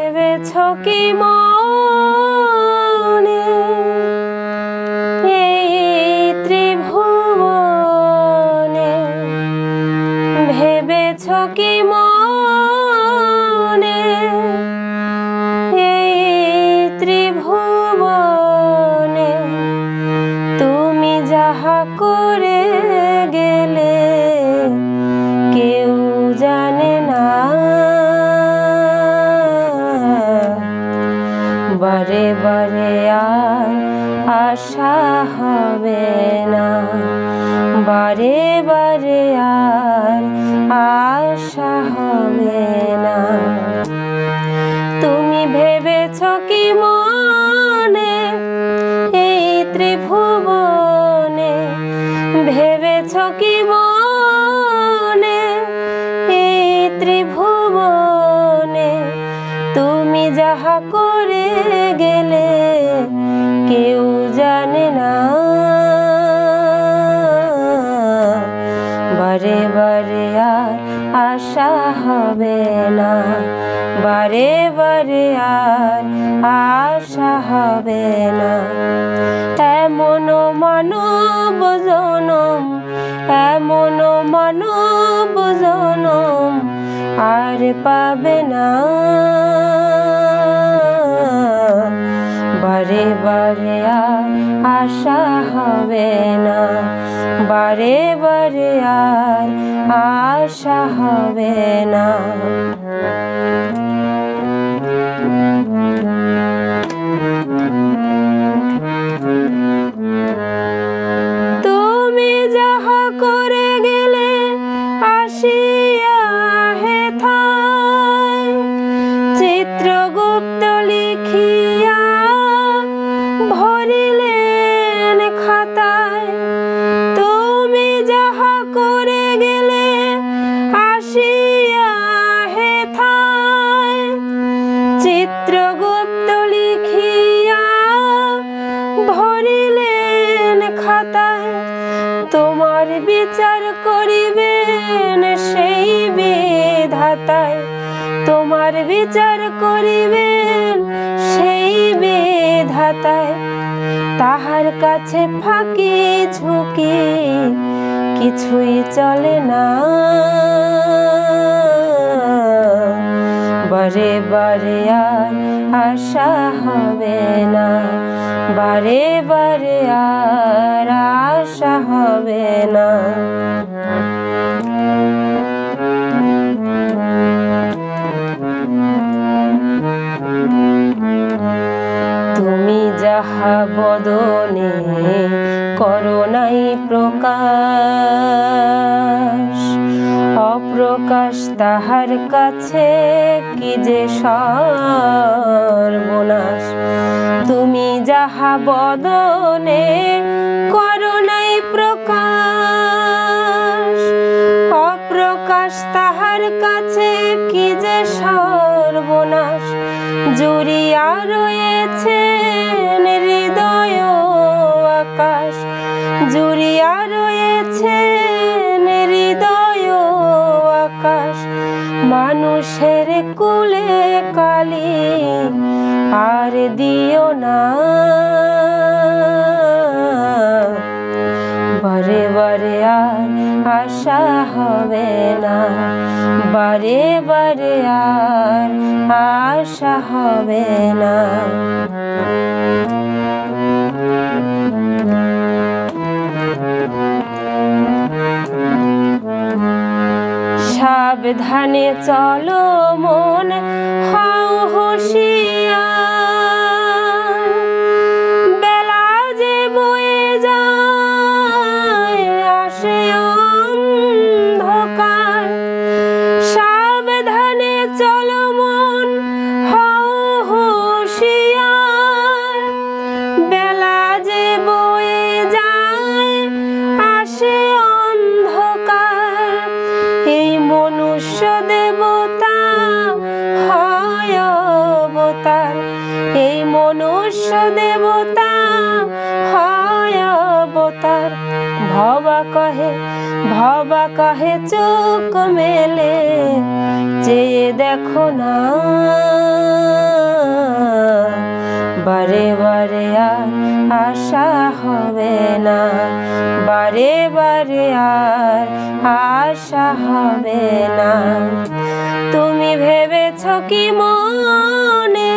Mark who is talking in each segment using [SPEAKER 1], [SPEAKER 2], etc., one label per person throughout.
[SPEAKER 1] ভেবেছ কি মনে? এই ত্রিভুবনে ভেবেছ কি মনে? এই ত্রিভুবনে তুমি যাহা করে বারে বারে আর আশা হবে না। বারে বারে আর আশা হবে না। তুমি ভেবেছ কি মনে? এই ত্রিভুবনে ভেবেছ কি মনে? এই ত্রিভুবনে তুমি যাহা করে গেলে কেউ জানে না। বারে বারে আর আশা হবে না। বারে বারে আর আশা হবে না। এমন মানব জনম, এমন মানব জনম আর পাবে না। বারে বারে আর আশা হবে না। বারে বারে আর আশা হবে না। তুমি তোমার বিচার করিবেন সেই বিধাতায়। তোমার বিচার করিবেন সেই বিধাতায়। তাহার কাছে ফাঁকি, ঝুঁকি কিছুই চলে না। বারে বারে আর আশা হবে না। বারে বারে আর আশা হবে না। তুমি যাহা বদনে করোনাই প্রকাশ, অপ্রকাশ তাহার কাছে কি যে সর্বনাশ? তুমি যাহা বদনে অপ্রকাশ তাহার কাছে কি যে সর্বনাশ? জুড়িয়া রয়েছেন হৃদয় আকাশ। জুড়িয়া রয়েছেন হৃদয় আকাশ। মানুষের কুলে কালি আর দিও না। হবে না। বারে বারে আর আশা হবে না। সাবধানে চলো মন হাও হুঁশিয়ার। দেবতা হয় অবতার। এই মনুষ্য দেবতা হয় অবতার। ভবা কহে ভবা কহে, চোখ মেলে, চেয়ে দেখো না। বারে বারে আর আশা হবে না। বারে বারে আর আশা হবে না। তুমি ভেবেছ কি মনে?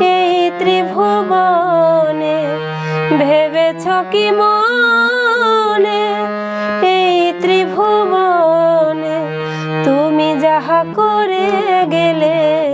[SPEAKER 1] এই ত্রিভুবনে। ভেবেছ কি মনে? এই ত্রিভুবনে। তুমি যাহা করে গেলে